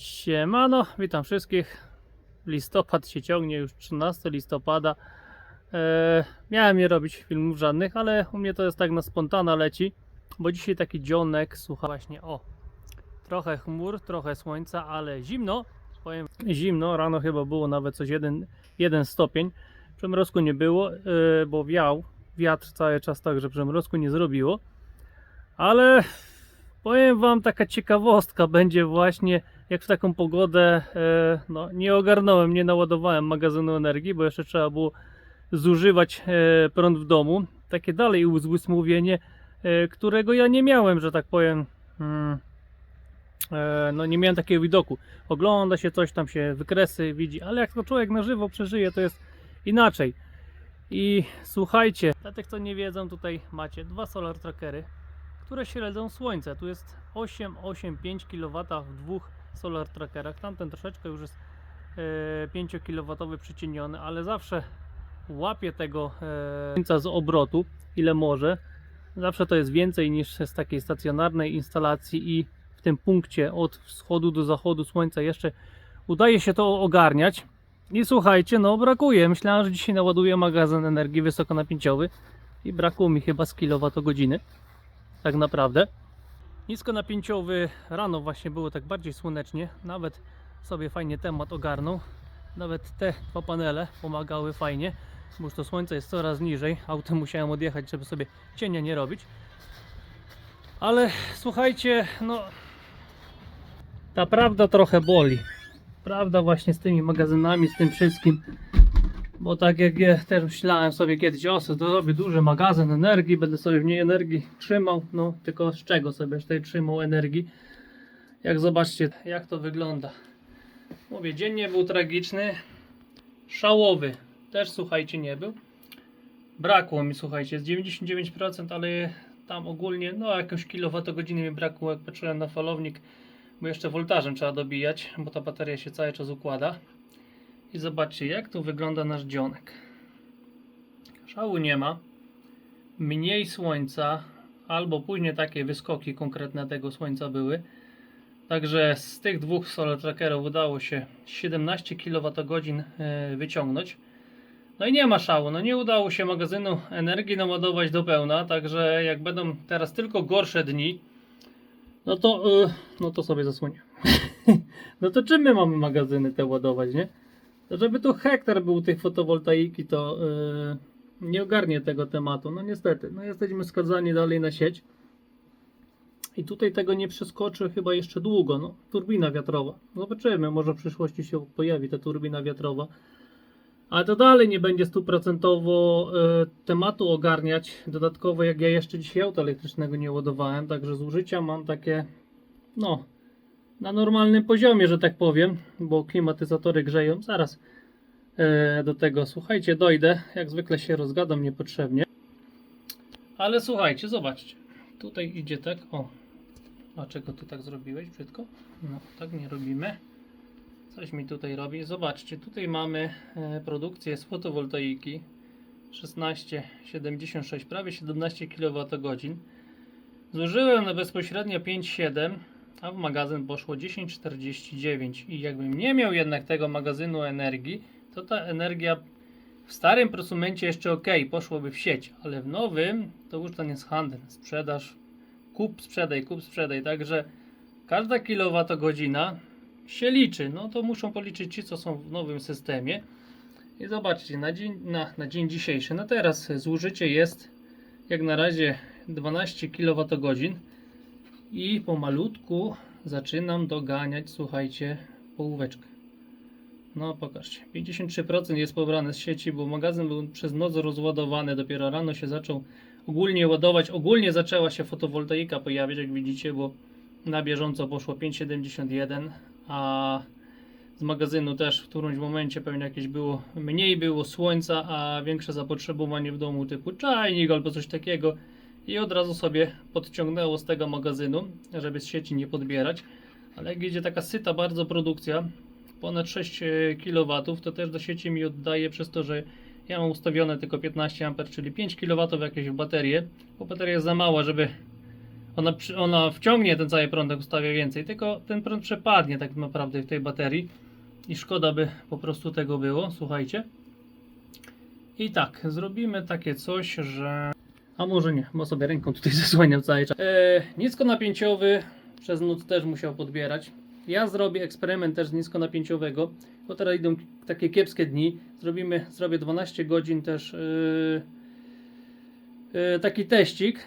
Siemano, witam wszystkich. Listopad się ciągnie, już 13 listopada. E, miałem nie robić filmów żadnych, ale u mnie to jest tak na spontana leci, bo dzisiaj taki dzionek, słucha właśnie, o, trochę chmur, trochę słońca, ale zimno, powiem zimno, rano chyba było nawet coś 1, 1 stopień, przemrozku nie było, e, bo wiał wiatr cały czas tak, że przemrozku nie zrobiło, ale powiem wam taka ciekawostka będzie właśnie jak w taką pogodę e, no, nie ogarnąłem, nie naładowałem magazynu energii, bo jeszcze trzeba było zużywać e, prąd w domu. Takie dalej uzmówienie, e, którego ja nie miałem, że tak powiem. Mm, e, no nie miałem takiego widoku. Ogląda się coś, tam się wykresy widzi, ale jak to człowiek na żywo przeżyje, to jest inaczej. I słuchajcie, dla tych co nie wiedzą, tutaj macie dwa solar trackery, które śledzą słońce. Tu jest 8,85 kW w dwóch solar trackerach. Tamten troszeczkę już jest e, 5 kW przycieniony, ale zawsze łapie tego e, słońca z obrotu, ile może. Zawsze to jest więcej niż z takiej stacjonarnej instalacji i w tym punkcie od wschodu do zachodu słońca jeszcze udaje się to ogarniać. I słuchajcie, no brakuje. Myślałem, że dzisiaj naładuję magazyn energii wysokonapięciowy i brakło mi chyba z kilowatogodziny. Tak naprawdę. Niskonapięciowy rano właśnie było tak bardziej słonecznie. Nawet sobie fajnie temat ogarnął. Nawet te dwa panele pomagały fajnie, bo już to słońce jest coraz niżej. Autem musiałem odjechać, żeby sobie cienia nie robić. Ale słuchajcie, no ta prawda trochę boli. Prawda właśnie z tymi magazynami, z tym wszystkim. Bo tak jak ja też myślałem sobie kiedyś, o sobie zrobię duży magazyn energii, będę sobie w niej energii trzymał, no tylko z czego sobie tej trzymał energii. Jak zobaczcie, jak to wygląda. Mówię, dzień nie był tragiczny, szałowy też słuchajcie nie był. Brakło mi słuchajcie, z 99%, ale tam ogólnie, no jakąś kilowatogodziny mi brakło, jak patrzyłem na falownik, bo jeszcze voltażem trzeba dobijać, bo ta bateria się cały czas układa. I zobaczcie, jak tu wygląda nasz dzionek. Szału nie ma. Mniej słońca, albo później takie wyskoki konkretne tego słońca były. Także z tych dwóch solar trackerów udało się 17 kWh e, wyciągnąć. No i nie ma szału, no nie udało się magazynu energii naładować do pełna, także jak będą teraz tylko gorsze dni, no to, e, no to sobie zasłonię. no to czym my mamy magazyny te ładować, nie? To żeby tu hektar był tej fotowoltaiki, to yy, nie ogarnie tego tematu. No niestety, no jesteśmy skazani dalej na sieć. I tutaj tego nie przeskoczy chyba jeszcze długo. No, turbina wiatrowa. Zobaczymy, może w przyszłości się pojawi ta turbina wiatrowa. Ale to dalej nie będzie stuprocentowo y, tematu ogarniać. Dodatkowo, jak ja jeszcze dzisiaj auta elektrycznego nie ładowałem, także zużycia mam takie, no, na normalnym poziomie, że tak powiem, bo klimatyzatory grzeją. Zaraz e, do tego, słuchajcie, dojdę. Jak zwykle się rozgadam niepotrzebnie. Ale słuchajcie, zobaczcie. Tutaj idzie tak, o. Dlaczego ty tak zrobiłeś brzydko? No, tak nie robimy. Coś mi tutaj robi. Zobaczcie, tutaj mamy e, produkcję z fotowoltaiki 16,76, prawie 17 kWh. Zużyłem na bezpośrednio 5,7 a w magazyn poszło 10,49 i jakbym nie miał jednak tego magazynu energii, to ta energia w starym prosumencie jeszcze ok, poszłoby w sieć, ale w nowym to już ten jest handel, sprzedaż, kup, sprzedaj, kup, sprzedaj, także każda kilowatogodzina się liczy, no to muszą policzyć ci, co są w nowym systemie. I zobaczcie, na dzień, na, na dzień dzisiejszy, no teraz zużycie jest jak na razie 12 kWh i pomalutku zaczynam doganiać, słuchajcie, połóweczkę. No pokażcie, 53% jest pobrane z sieci, bo magazyn był przez noc rozładowany, dopiero rano się zaczął ogólnie ładować, ogólnie zaczęła się fotowoltaika pojawiać, jak widzicie, bo na bieżąco poszło 5,71, a z magazynu też w którymś momencie pewnie jakieś było, mniej było słońca, a większe zapotrzebowanie w domu typu czajnik albo coś takiego i od razu sobie podciągnęło z tego magazynu, żeby z sieci nie podbierać. Ale jak idzie taka syta bardzo produkcja, ponad 6 kW, to też do sieci mi oddaje przez to, że ja mam ustawione tylko 15 A, czyli 5 kW jakieś w baterię, bo bateria jest za mała, żeby ona, ona wciągnie ten cały prąd, jak ustawię więcej, tylko ten prąd przepadnie tak naprawdę w tej baterii i szkoda by po prostu tego było, słuchajcie. I tak, zrobimy takie coś, że... A może nie, bo sobie ręką tutaj zasłaniam cały czas. E, niskonapięciowy przez noc też musiał podbierać. Ja zrobię eksperyment też z niskonapięciowego, bo teraz idą takie kiepskie dni. Zrobimy, zrobię 12 godzin też yy, yy, taki teścik.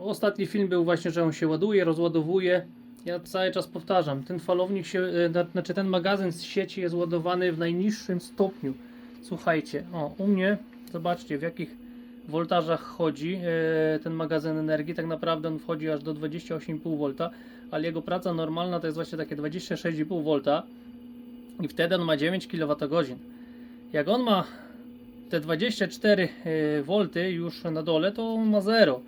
Ostatni film był właśnie, że on się ładuje, rozładowuje. Ja cały czas powtarzam, ten falownik się, na- znaczy ten magazyn z sieci jest ładowany w najniższym stopniu. Słuchajcie, o u mnie, zobaczcie w jakich woltażach chodzi e, ten magazyn energii. Tak naprawdę on wchodzi aż do 28,5 V, ale jego praca normalna to jest właśnie takie 26,5 V i wtedy on ma 9 kWh. Jak on ma te 24 V już na dole, to on ma 0.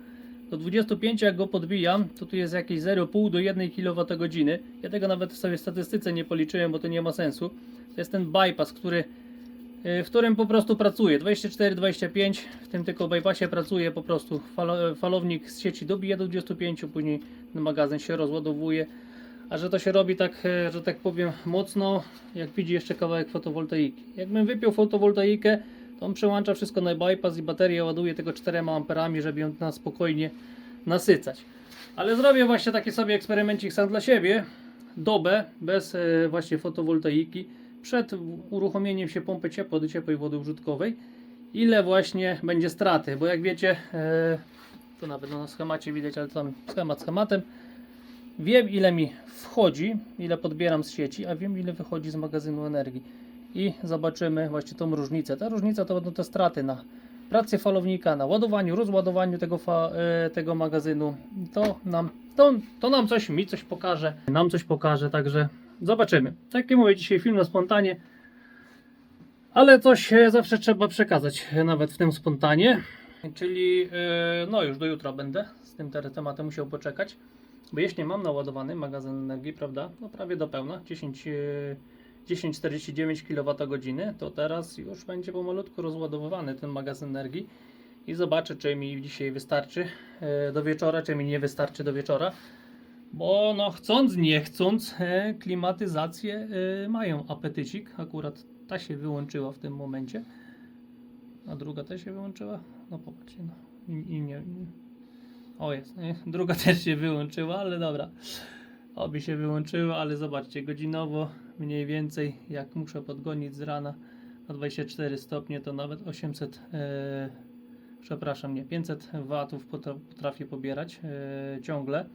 Do 25 jak go podbijam, to tu jest jakieś 0,5 do 1 kWh. Ja tego nawet w sobie statystyce nie policzyłem, bo to nie ma sensu. To jest ten bypass, który w którym po prostu pracuje 24-25, w tym tylko bypassie pracuje po prostu falo, falownik z sieci dobija do 25, później magazyn się rozładowuje, a że to się robi tak, e, że tak powiem mocno, jak widzi jeszcze kawałek fotowoltaiki. Jakbym wypiął fotowoltaikę, to on przełącza wszystko na bypass i baterię ładuje tego 4 amperami, żeby ją na spokojnie nasycać. Ale zrobię właśnie taki sobie eksperymencik sam dla siebie, dobę bez e, właśnie fotowoltaiki, przed uruchomieniem się pompy ciepła do ciepłej wody użytkowej, ile właśnie będzie straty, bo jak wiecie, e, to nawet na schemacie widać, ale tam schemat schematem, wiem ile mi wchodzi, ile podbieram z sieci, a wiem ile wychodzi z magazynu energii i zobaczymy właśnie tą różnicę. Ta różnica to będą te straty na pracy falownika, na ładowaniu, rozładowaniu tego, e, tego magazynu. To nam, to, to nam coś, mi coś pokaże, nam coś pokaże, także zobaczymy. Tak jak mówię, dzisiaj film na spontanie, ale coś zawsze trzeba przekazać, nawet w tym spontanie. Czyli e, no już do jutra będę z tym te- tematem musiał poczekać. Bo jeśli mam naładowany magazyn energii, prawda, no prawie do pełna, 10, e, 10,49 kWh, to teraz już będzie pomalutku rozładowywany ten magazyn energii i zobaczę, czy mi dzisiaj wystarczy e, do wieczora, czy mi nie wystarczy do wieczora. Bo no chcąc, nie chcąc, e, klimatyzacje mają apetycik. Akurat ta się wyłączyła w tym momencie. A druga też się wyłączyła? No popatrzcie, no. I, i nie, i... O jest, nie? druga też się wyłączyła, ale dobra. Obie się wyłączyły, ale zobaczcie, godzinowo mniej więcej, jak muszę podgonić z rana na 24 stopnie, to nawet 800, e, przepraszam, nie, 500 watów potra- potrafię pobierać e, ciągle,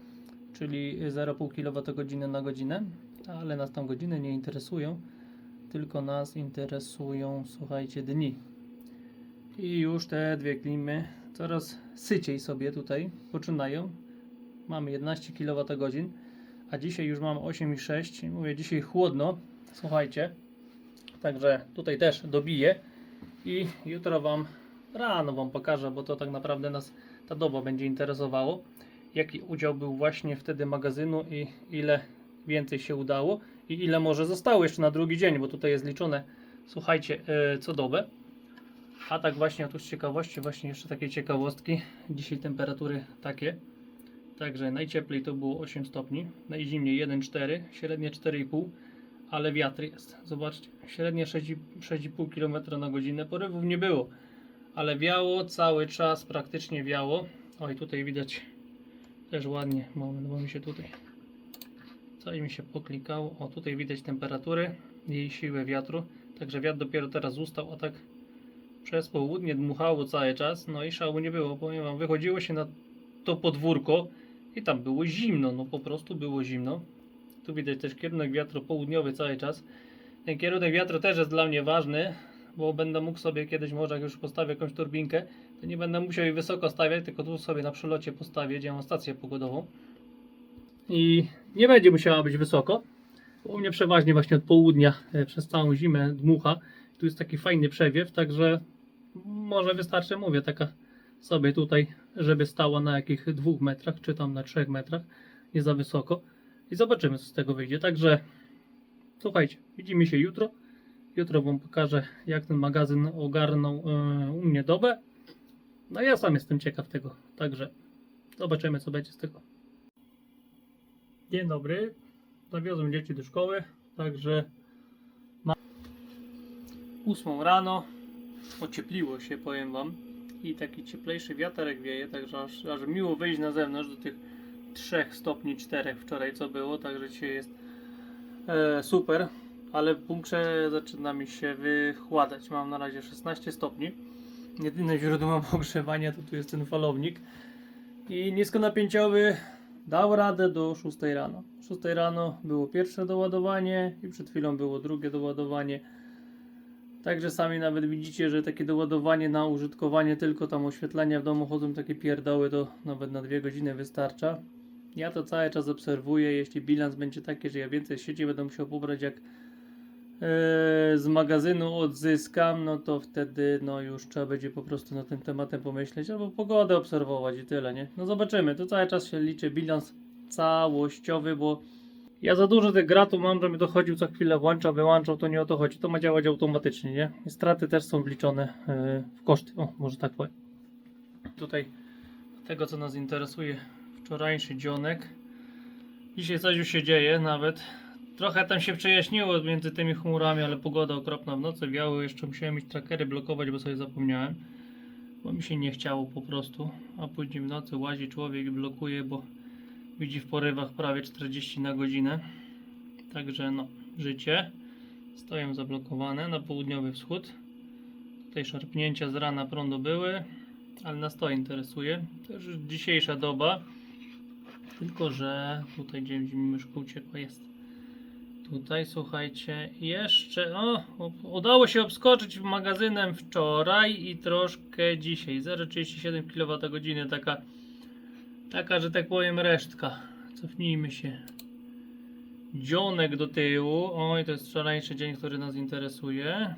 czyli 0,5 kWh na godzinę, ale nas tam godziny nie interesują, tylko nas interesują, słuchajcie, dni. I już te dwie klimy coraz syciej sobie tutaj poczynają. Mamy 11 kWh, a dzisiaj już mam 8,6. Mówię, dzisiaj chłodno. Słuchajcie. Także tutaj też dobiję i jutro Wam rano Wam pokażę, bo to tak naprawdę nas ta doba będzie interesowało. Jaki udział był właśnie wtedy magazynu i ile więcej się udało i ile może zostało jeszcze na drugi dzień, bo tutaj jest liczone, słuchajcie, e, co dobę. A tak właśnie, tu z ciekawości, właśnie jeszcze takie ciekawostki. Dzisiaj temperatury takie. Także najcieplej to było 8 stopni, najzimniej 1,4, średnie 4,5, ale wiatr jest. Zobaczcie, średnie 6 6,5 km na godzinę. Porywów nie było, ale wiało cały czas, praktycznie wiało. Oj, tutaj widać też ładnie. Moment, bo mi się tutaj coś mi się poklikało. O, tutaj widać temperatury i siłę wiatru. Także wiatr dopiero teraz ustał, a tak przez południe dmuchało cały czas. No i szału nie było. Powiem wam, wychodziło się na to podwórko i tam było zimno, no po prostu było zimno. Tu widać też kierunek wiatru południowy cały czas. Ten kierunek wiatru też jest dla mnie ważny, bo będę mógł sobie kiedyś, może jak już postawię jakąś turbinkę, to nie będę musiał jej wysoko stawiać, tylko tu sobie na przelocie postawię, gdzie stację pogodową. I nie będzie musiała być wysoko. U mnie przeważnie właśnie od południa e, przez całą zimę dmucha. Tu jest taki fajny przewiew, także może wystarczy, mówię, taka sobie tutaj, żeby stała na jakich dwóch metrach, czy tam na trzech metrach, nie za wysoko. I zobaczymy, co z tego wyjdzie. Także słuchajcie, widzimy się jutro. Jutro Wam pokażę, jak ten magazyn ogarnął e, u mnie dobę. No ja sam jestem ciekaw tego, także zobaczymy, co będzie z tego. Dzień dobry. Zawiozłem dzieci do szkoły, także ma 8 rano. Ociepliło się, powiem wam. I taki cieplejszy wiaterek wieje, także aż, aż miło wyjść na zewnątrz do tych 3 stopni 4 wczoraj co było, także dzisiaj jest e, super, ale w bunkrze zaczyna mi się wychładać. Mam na razie 16 stopni. Jedyne źródło ogrzewania to tu jest ten falownik. I niskonapięciowy dał radę do 6 rano. 6 rano było pierwsze doładowanie i przed chwilą było drugie doładowanie. Także sami nawet widzicie, że takie doładowanie na użytkowanie tylko tam oświetlenia w domu chodzą takie pierdoły, to nawet na dwie godziny wystarcza. Ja to cały czas obserwuję, jeśli bilans będzie taki, że ja więcej sieci będę musiał pobrać jak z magazynu odzyskam, no to wtedy no już trzeba będzie po prostu nad tym tematem pomyśleć, albo pogodę obserwować i tyle, nie? No zobaczymy, to cały czas się liczy bilans całościowy, bo ja za dużo tych gratów mam, żebym dochodził co chwilę, włączał, wyłączał, to nie o to chodzi, to ma działać automatycznie, nie? I straty też są wliczone e, w koszty, o, może tak powiem. Tutaj tego, co nas interesuje, wczorajszy dzionek. Dzisiaj coś już się dzieje nawet. Trochę tam się przejaśniło między tymi chmurami, ale pogoda okropna w nocy wiało. Jeszcze musiałem mieć trackery blokować, bo sobie zapomniałem. Bo mi się nie chciało po prostu. A później w nocy łazi człowiek i blokuje, bo widzi w porywach prawie 40 na godzinę. Także no, życie. Stoją zablokowane na południowy wschód. Tutaj szarpnięcia z rana prądu były, ale nas to interesuje. To już dzisiejsza doba. Tylko, że tutaj gdzie mi myszka uciekła jest. Tutaj słuchajcie, jeszcze o, udało się obskoczyć magazynem wczoraj i troszkę dzisiaj. 0,37 kWh, taka, taka, że tak powiem, resztka. Cofnijmy się. Dzionek do tyłu. Oj, to jest wczorajszy dzień, który nas interesuje.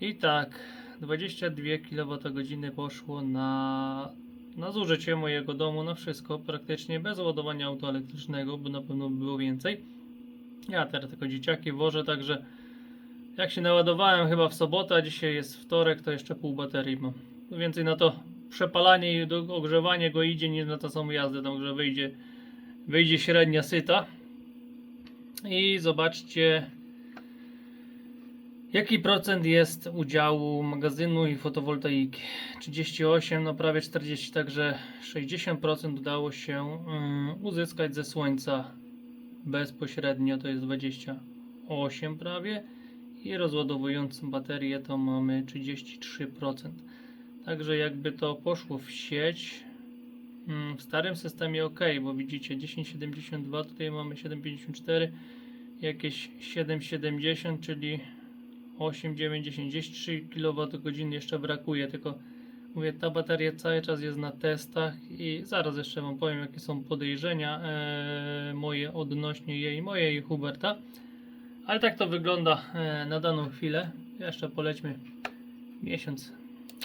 I tak, 22 kWh poszło na, na zużycie mojego domu, na wszystko, praktycznie bez ładowania auta elektrycznego, bo na pewno by było więcej. Ja teraz tylko dzieciaki wożę, także jak się naładowałem chyba w sobotę, a dzisiaj jest wtorek, to jeszcze pół baterii mam. Więcej na to przepalanie i ogrzewanie go idzie niż na to samą jazdę, także wyjdzie, wyjdzie średnia syta. I zobaczcie, Jaki procent jest udziału magazynu i fotowoltaiki? 38, no prawie 40, także 60% udało się mm, uzyskać ze słońca bezpośrednio, to jest 28 prawie i rozładowując baterię to mamy 33%. Także jakby to poszło w sieć, mm, w starym systemie ok, bo widzicie 10,72, tutaj mamy 7,54, jakieś 7,70, czyli 8, 9, 10, gdzieś 3 kWh jeszcze brakuje, tylko mówię, ta bateria cały czas jest na testach i zaraz jeszcze Wam powiem, jakie są podejrzenia e, moje odnośnie jej, moje i Huberta. Ale tak to wygląda e, na daną chwilę. Jeszcze polećmy miesiąc.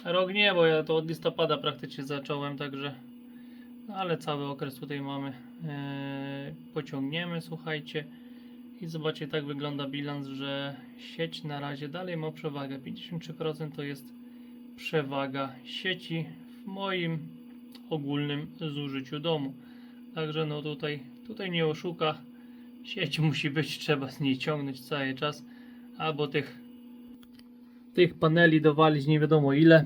Rok nie, bo ja to od listopada praktycznie zacząłem, także no, ale cały okres tutaj mamy. E, pociągniemy, słuchajcie. I zobaczcie, tak wygląda bilans, że sieć na razie dalej ma przewagę. 53% to jest przewaga sieci w moim ogólnym zużyciu domu. Także no tutaj, tutaj nie oszuka. Sieć musi być, trzeba z niej ciągnąć cały czas. Albo tych, tych paneli dowalić nie wiadomo ile.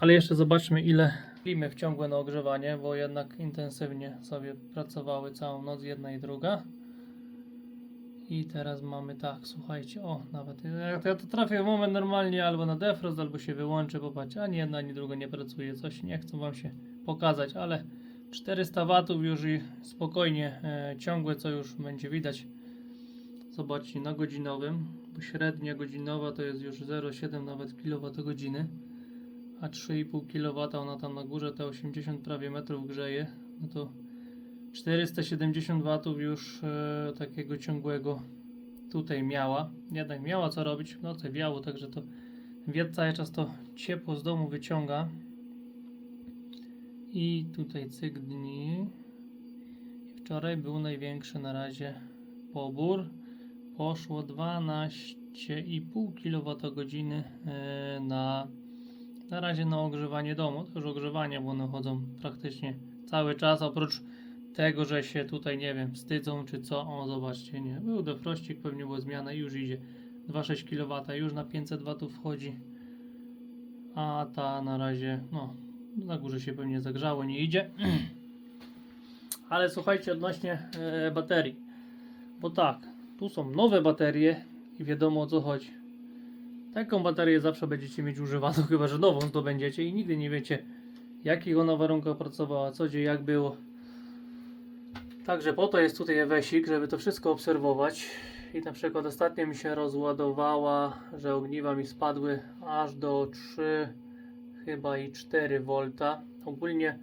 Ale jeszcze zobaczmy ile klimy wciągłe na ogrzewanie, bo jednak intensywnie sobie pracowały całą noc jedna i druga. I teraz mamy tak, słuchajcie, o, nawet jak ja to trafię w moment normalnie albo na defrost, albo się wyłączy, popatrzcie, ani jedna, ani druga nie pracuje, coś nie chcę wam się pokazać, ale 400 watów już i spokojnie e, ciągłe, co już będzie widać. Zobaczcie, na godzinowym, bo średnia godzinowa to jest już 0,7 nawet kWh, a 3,5 kW ona tam na górze te 80 prawie metrów grzeje, no to 470 watów już e, takiego ciągłego tutaj miała. Jednak miała co robić, w nocy wiało, także to wiatr cały czas to ciepło z domu wyciąga. I tutaj cyk dni. Wczoraj był największy na razie pobór. Poszło 12,5 kWh e, na, na razie na ogrzewanie domu. To już ogrzewanie, bo one chodzą praktycznie cały czas, oprócz tego, że się tutaj, nie wiem, wstydzą czy co. O, zobaczcie, nie. Był defrościk, pewnie była zmiana i już idzie. 2,6 kW, już na 500 W wchodzi. A ta na razie, no, na górze się pewnie zagrzało, nie idzie. Ale słuchajcie, odnośnie e, baterii. Bo tak, tu są nowe baterie i wiadomo o co chodzi. Taką baterię zawsze będziecie mieć używaną, chyba że nową zdobędziecie i nigdy nie wiecie, jakich ona warunkach pracowała, co gdzie, jak było. Także po to jest tutaj Ewesik, żeby to wszystko obserwować. I na przykład ostatnio mi się rozładowała, że ogniwa mi spadły aż do 3 chyba i 4 V. Ogólnie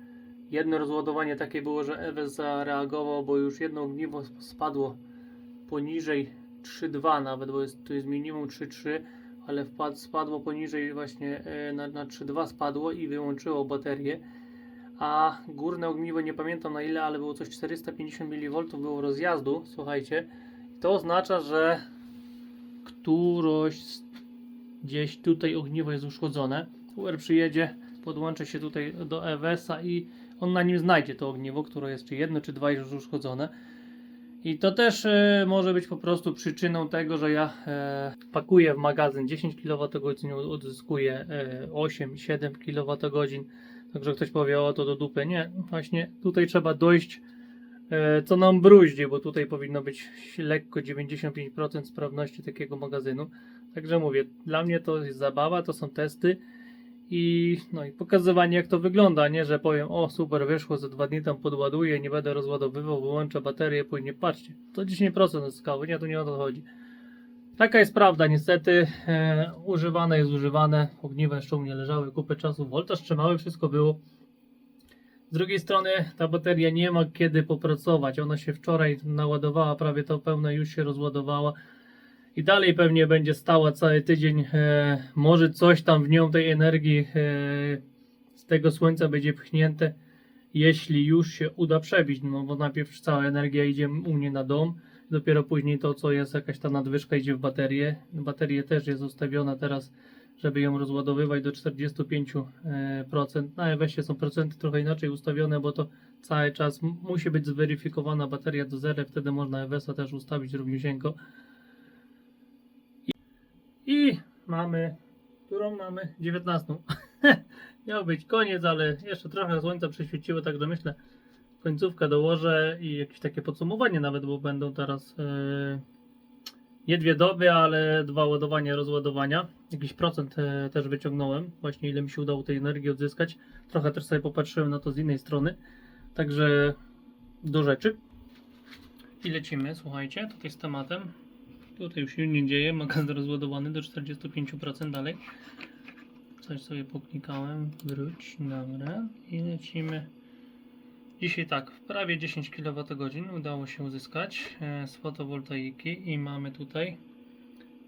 jedno rozładowanie takie było, że Ewes zareagował, bo już jedno ogniwo spadło poniżej 3,2 nawet, bo jest, tu jest minimum 3,3, ale spadło poniżej właśnie e, na, na 3,2 spadło i wyłączyło baterię. A górne ogniwo nie pamiętam na ile, ale było coś 450 mV było rozjazdu, słuchajcie. To oznacza, że któroś gdzieś tutaj ogniwo jest uszkodzone. UR przyjedzie, podłączy się tutaj do EWS-a i on na nim znajdzie to ogniwo, które jest czy jedno, czy dwa już uszkodzone. I to też e, może być po prostu przyczyną tego, że ja e, pakuję w magazyn 10 kWh, odzyskuję e, 8-7 kWh. Także ktoś powie, o to do dupy. Nie, właśnie tutaj trzeba dojść, e, co nam bruździ, bo tutaj powinno być lekko 95% sprawności takiego magazynu. Także mówię, dla mnie to jest zabawa, to są testy i, no i pokazywanie jak to wygląda, nie, że powiem, o super, wyszło, za dwa dni tam podładuję, nie będę rozładowywał, wyłączę baterię, później patrzcie, to 10% zyskało, nie, to nie o to chodzi. Taka jest prawda, niestety, e, używane jest używane, ogniwa jeszcze u mnie leżały kupę czasu, voltaż trzymały, wszystko było. Z drugiej strony ta bateria nie ma kiedy popracować, ona się wczoraj naładowała, prawie to pełne już się rozładowała i dalej pewnie będzie stała cały tydzień. E, może coś tam w nią tej energii e, z tego słońca będzie pchnięte, jeśli już się uda przebić. No bo najpierw cała energia idzie u mnie na dom, dopiero później to, co jest jakaś ta nadwyżka, idzie w baterię. Bateria też jest ustawiona teraz, żeby ją rozładowywać do 45%. e, procent. Na EWS są procenty trochę inaczej ustawione, bo to cały czas musi być zweryfikowana bateria do zera, wtedy można EWS-a też ustawić równiusieńko. I mamy, którą mamy? 19. Miał być koniec, ale jeszcze trochę słońca prześwieciło, także myślę, końcówkę dołożę i jakieś takie podsumowanie nawet, bo będą teraz e, nie dwie doby, ale dwa ładowania, rozładowania. Jakiś procent e, też wyciągnąłem, właśnie ile mi się udało tej energii odzyskać. Trochę też sobie popatrzyłem na to z innej strony. Także do rzeczy. I lecimy, słuchajcie, tutaj z tematem. Tutaj już się nie dzieje, magazyn rozładowany do 45% dalej. Coś sobie poklikałem, wróć, dobra. I lecimy. Dzisiaj tak, prawie 10 kWh udało się uzyskać e, z fotowoltaiki i mamy tutaj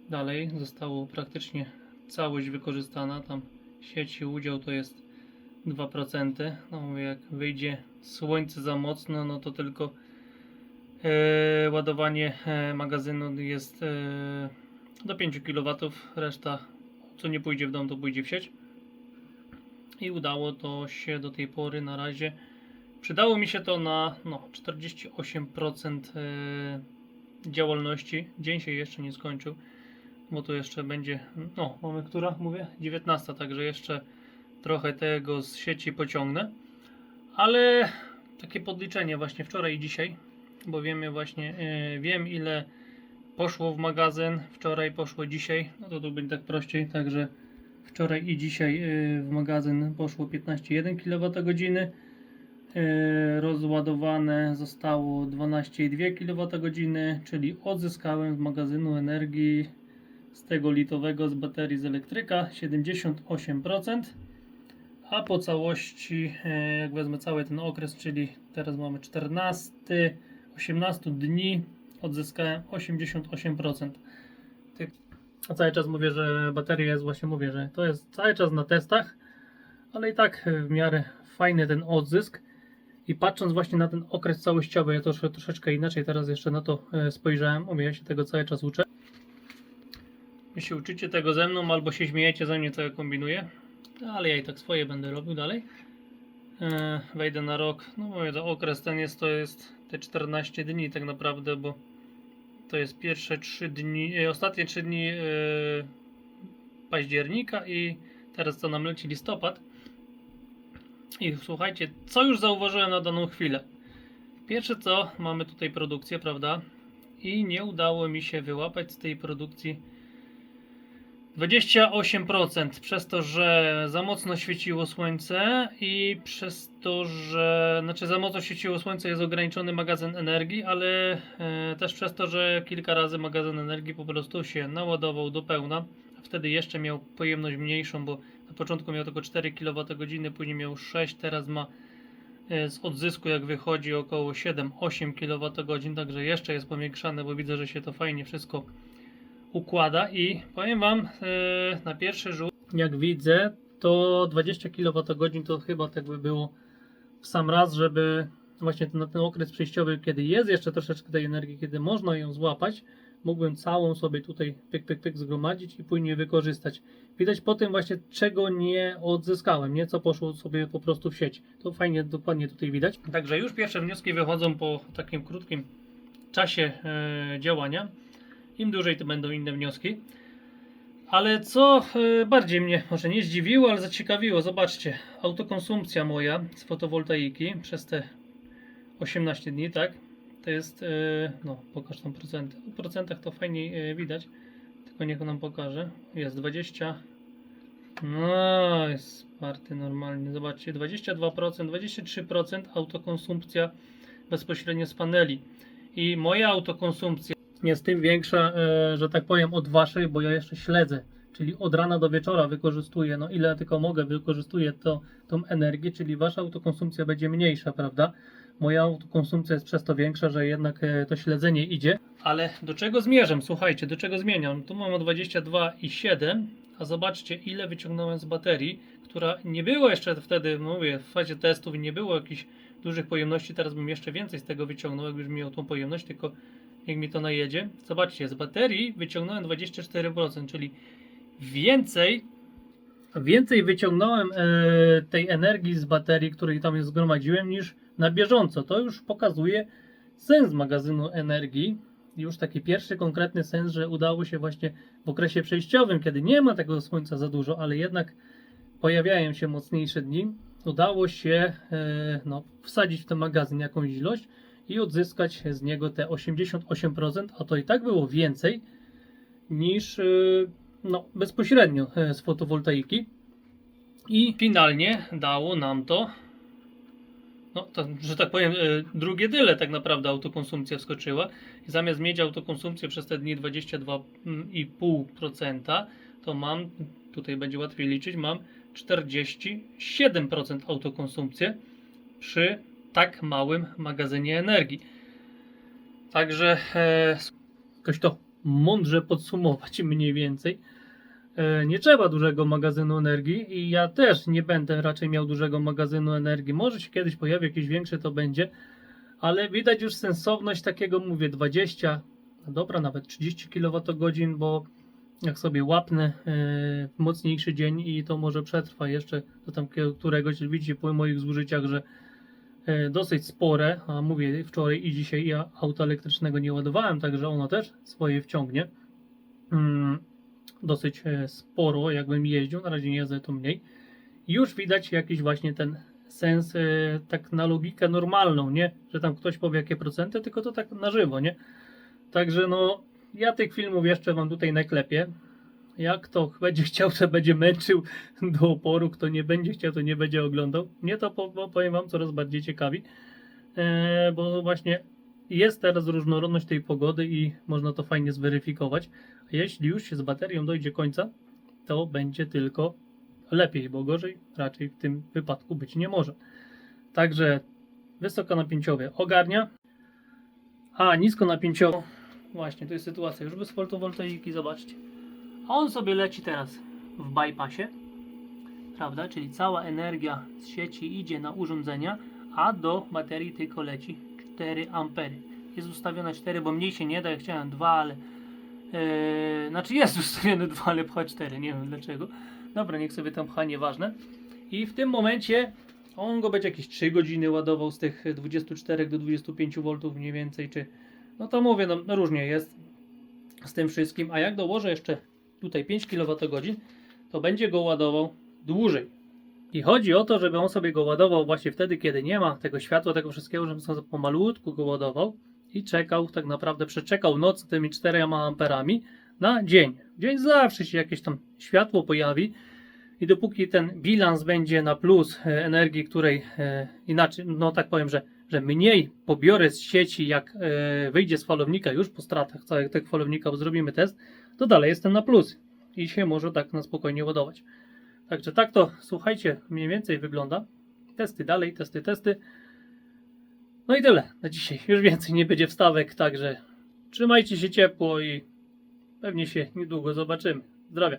dalej, zostało praktycznie całość wykorzystana, tam sieci udział to jest 2%, no jak wyjdzie słońce za mocno, no to tylko E, ładowanie e, magazynu jest e, do 5 kW, reszta co nie pójdzie w dom to pójdzie w sieć. I udało to się do tej pory na razie przydało mi się to na no, 48% e, działalności. Dzień się jeszcze nie skończył bo tu jeszcze będzie no mamy która mówię? 19 także jeszcze trochę tego z sieci pociągnę. Ale takie podliczenie właśnie wczoraj i dzisiaj bo wiemy właśnie, e, wiem ile poszło w magazyn, wczoraj poszło dzisiaj, no to tu będzie tak prościej, także wczoraj i dzisiaj e, w magazyn poszło 15,1 kWh, rozładowane zostało 12,2 kWh, czyli odzyskałem z magazynu energii z tego litowego z baterii z elektryka 78%, a po całości, e, jak wezmę cały ten okres, czyli teraz mamy 14 18 dni odzyskałem 88%. Ty- A cały czas mówię, że bateria jest właśnie mówię, że to jest cały czas na testach, ale i tak w miarę fajny ten odzysk. I patrząc właśnie na ten okres całościowy, ja trosze, troszeczkę inaczej teraz jeszcze na to e, spojrzałem. Mówię, ja się tego cały czas uczę. Się uczycie tego ze mną, albo się śmiejecie ze mnie, co ja kombinuję. Ale ja i tak swoje będę robił dalej. e, wejdę na rok. No mówię, to okres ten jest, to jest te 14 dni tak naprawdę, bo to jest pierwsze 3 dni, e, ostatnie 3 dni października i teraz co nam leci listopad. I słuchajcie, co już zauważyłem na daną chwilę. Pierwsze co, mamy tutaj produkcję, prawda? I nie udało mi się wyłapać z tej produkcji 28% przez to, że za mocno świeciło słońce i przez to, że znaczy za mocno świeciło słońce jest ograniczony magazyn energii, ale e, też przez to, że kilka razy magazyn energii po prostu się naładował do pełna. Wtedy jeszcze miał pojemność mniejszą, bo na początku miał tylko 4 kWh, później miał 6, teraz ma e, z odzysku jak wychodzi około 7-8 kWh, także jeszcze jest powiększane, bo widzę, że się to fajnie wszystko układa i powiem Wam e, na pierwszy rzut, jak widzę, to 20 kWh to chyba tak by było w sam raz, żeby właśnie na ten okres przejściowy, kiedy jest jeszcze troszeczkę tej energii, kiedy można ją złapać, mógłbym całą sobie tutaj pyk, pyk, pyk zgromadzić i później wykorzystać. Widać po tym właśnie, czego nie odzyskałem, nie co poszło sobie po prostu w sieć. To fajnie, dokładnie tutaj widać. Także już pierwsze wnioski wychodzą po takim krótkim czasie e, działania. Im dłużej, tym będą inne wnioski. Ale co e, bardziej mnie może nie zdziwiło, ale zaciekawiło, zobaczcie, autokonsumpcja moja z fotowoltaiki przez te 18 dni, tak? To jest, e, no pokaż tam procenty. W procentach to fajniej e, widać, tylko niech nam pokaże. Jest 20. No, jest sparty normalnie. Zobaczcie, 22%, 23% autokonsumpcja bezpośrednio z paneli. I moja autokonsumpcja jest tym większa, e, że tak powiem, od waszej, bo ja jeszcze śledzę. Czyli od rana do wieczora wykorzystuję, no ile tylko mogę, wykorzystuję to, tą energię, czyli wasza autokonsumpcja będzie mniejsza, prawda? Moja autokonsumpcja jest przez to większa, że jednak e, to śledzenie idzie. Ale do czego zmierzam? Słuchajcie, do czego zmieniam? Tu mam o 22,7, a zobaczcie ile wyciągnąłem z baterii, która nie była jeszcze wtedy, mówię, w fazie testów nie było jakichś dużych pojemności, teraz bym jeszcze więcej z tego wyciągnął, jakbyś miał tą pojemność, tylko jak mi to najedzie. Zobaczcie, z baterii wyciągnąłem 24%, czyli więcej więcej wyciągnąłem e, tej energii z baterii, której tam jest zgromadziłem, niż na bieżąco. To już pokazuje sens magazynu energii. Już taki pierwszy konkretny sens, że udało się właśnie w okresie przejściowym, kiedy nie ma tego słońca za dużo, ale jednak pojawiają się mocniejsze dni, udało się e, no, wsadzić w ten magazyn jakąś ilość i odzyskać z niego te 88%, a to i tak było więcej niż e, no, bezpośrednio e, z fotowoltaiki. I finalnie dało nam to, no, to, że tak powiem, e, drugie tyle tak naprawdę autokonsumpcja wskoczyła. I zamiast mieć autokonsumpcję przez te dni 22,5%, to mam, tutaj będzie łatwiej liczyć, mam 47% autokonsumpcję przy tak małym magazynie energii. Także e, ktoś to mądrze podsumować mniej więcej. E, nie trzeba dużego magazynu energii i ja też nie będę raczej miał dużego magazynu energii. Może się kiedyś pojawi jakiś większy, to będzie, ale widać już sensowność takiego, mówię, 20, no dobra, nawet 30 kWh, bo jak sobie łapnę w mocniejszy dzień i to może przetrwa jeszcze do tam któregoś, widzicie po moich zużyciach, że e, dosyć spore, a mówię wczoraj i dzisiaj ja auta elektrycznego nie ładowałem, także ono też swoje wciągnie. Mm, dosyć e, sporo, jakbym jeździł, na razie nie jeżdżę to mniej. Już widać jakiś właśnie ten sens, e, tak na logikę normalną, nie? Że tam ktoś powie jakie procenty, tylko to tak na żywo, nie? Także no, ja tych filmów jeszcze wam tutaj naklepię. Jak kto będzie chciał, to będzie męczył do oporu, kto nie będzie chciał, to nie będzie oglądał. Mnie to po- po- powiem wam coraz bardziej ciekawi, e, bo właśnie jest teraz różnorodność tej pogody i można to fajnie zweryfikować. A jeśli już się z baterią dojdzie końca, to będzie tylko lepiej, bo gorzej raczej w tym wypadku być nie może. Także wysokonapięciowy ogarnia, a niskonapięciowy, właśnie to jest sytuacja już bez fotowoltaiki, zobaczcie. A on sobie leci teraz w bypassie, prawda? Czyli cała energia z sieci idzie na urządzenia, a do baterii tylko leci 4 ampery. Jest ustawione 4, bo mniej się nie da, ja chciałem 2, ale Eee, znaczy jest ustawione 2, ale pcha 4, nie wiem dlaczego. Dobra, niech sobie tam pcha, nieważne. I w tym momencie On go będzie jakieś 3 godziny ładował z tych 24 do 25 V mniej więcej, czy no to mówię, no, no różnie jest z tym wszystkim, a jak dołożę jeszcze tutaj 5 kWh, to będzie go ładował dłużej. I chodzi o to, żeby on sobie go ładował właśnie wtedy, kiedy nie ma tego światła, tego wszystkiego, żeby sobie pomalutku go ładował i czekał, tak naprawdę przeczekał noc tymi 4 amperami na dzień. Dzień zawsze się jakieś tam światło pojawi i dopóki ten bilans będzie na plus e, energii, której e, inaczej, no tak powiem, że, że mniej pobiorę z sieci, jak e, wyjdzie z falownika już po stratach całego tego falownika, bo zrobimy test, to dalej jestem na plus i się może tak na spokojnie ładować. Także tak to, słuchajcie, mniej więcej wygląda. Testy dalej, testy, testy. No i tyle na dzisiaj. Już więcej nie będzie wstawek, także trzymajcie się ciepło i pewnie się niedługo zobaczymy. Zdrowia.